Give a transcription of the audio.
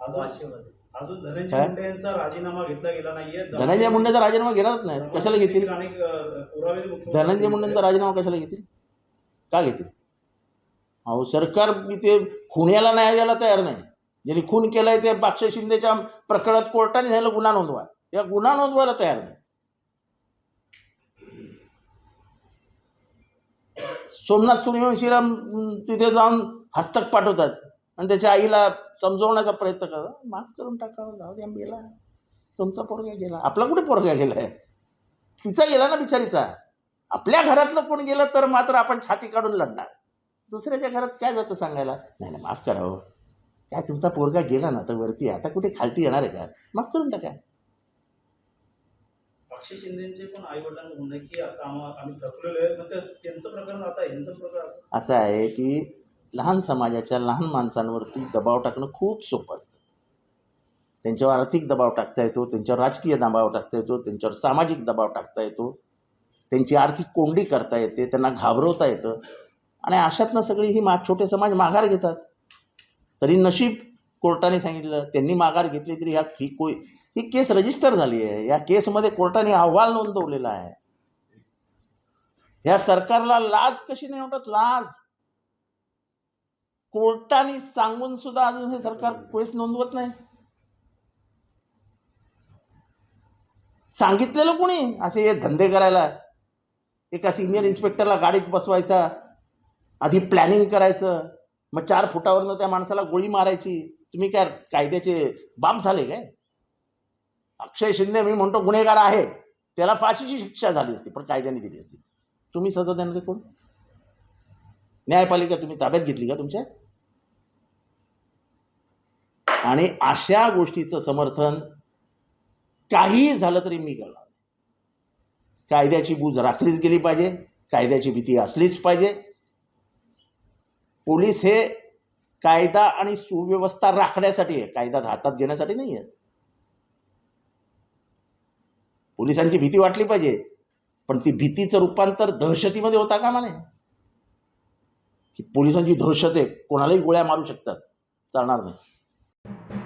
अजून धनंजय काय? मुंडे यांचा राजीनामा घेतला गेला नाहीये. धनंजय मुंडेंचा राजीनामा घेणारच नाही. कशाला घेतील? आणि अं, पुरावे मुख्यमंत्री धनंजय मुंडेंचा राजीनामा कशाला घेतील? का घेतील? अहो सरकार इथे खुण्याला न्याय द्यायला तयार नाही. ज्यांनी खून केलाय ते अक्षय शिंदेच्या प्रकरणात कोर्टाने झालेला गुन्हा नोंदवा. या गुन्हा नोंदवायला तयार नाही. सोमनाथ सूर्यवंशीला अं, तिथे जाऊन हस्तक पाठवतात. आणि त्याच्या आईला समजवण्याचा प्रयत्न करतात माफ करून टाकावं जाऊ द्या गेला तुमचा पोरगा गेला. आपला कुठे पोरगा गेला आहे तिचा गेला ना बिचारीचा. आपल्या घरातलं कोण गेलं तर मात्र आपण छाती काढून लढणार. दुसऱ्याच्या घरात काय जातं सांगायला? नाही नाही माफ करा हो. काय तुमचा पोरगा गेला ना तर वरती आता कुठे खालती येणार आहे का? माफ करून टाका. अक्षय शिंदेचे पण आई वडिलांचं म्हणणं आहे की आता आम्हा- आम्ही थकलेलो आहे. मग ते- त्यांचं प्रकरण आता यांचं प्रकरण असं असं आहे की लहान समाजाच्या लहान माणसांवरती दबाव टाकणं खूप सोपं असतं. त्यांच्यावर आर्थिक दबाव टाकता येतो त्यांच्यावर राजकीय दबाव टाकता येतो त्यांच्यावर सामाजिक दबाव टाकता येतो. त्यांची आर्थिक कोंडी करता येते त्यांना घाबरवता येतं. आणि अशातनं सगळी ही मा छोटे समाज माघार घेतात. तरी नशीब कोर्टाने सांगितलं त्यांनी माघार घेतली तरी ह्या ही कोई ही केस रजिस्टर झाली आहे. या केसमध्ये कोर्टाने अहवाल नोंदवलेला आहे. ह्या सरकारला लाज कशी नाही वाटत? लाज. कोर्टाने सांगून सुद्धा अजून हे सरकार केस नोंदवत नाही. सांगितलेलं कोणी? असे हे धंदे करायला. एका सिनियर इन्स्पेक्टरला गाडीत बसवायचा. आधी प्लॅनिंग करायचं. मग चार फुटावरनं त्या माणसाला गोळी मारायची. तुम्ही काय कायद्याचे बाप झाले काय? अक्षय शिंदे मी म्हणतो गुन्हेगार आहे. त्याला फाशीची शिक्षा झाली असती पण कायद्याने दिली असती. तुम्ही सजा देणारे कोण? न्यायपालिका तुम्ही ताब्यात घेतली का तुमच्या? आणि अशा गोष्टीचं समर्थन काहीही झालं तरी मी करणार कायद्याची बूज राखलीच गेली पाहिजे कायद्याची भीती असलीच पाहिजे. पोलीस हे कायदा आणि सुव्यवस्था राखण्यासाठी आहे कायदा हातात घेण्यासाठी नाही आहे पोलिसांची भीती वाटली पाहिजे पण ती भीतीचं रूपांतर दहशतीमध्ये होता का माने की पोलिसांची दहशत आहे कोणालाही गोळ्या मारू शकतात चालणार नाही. you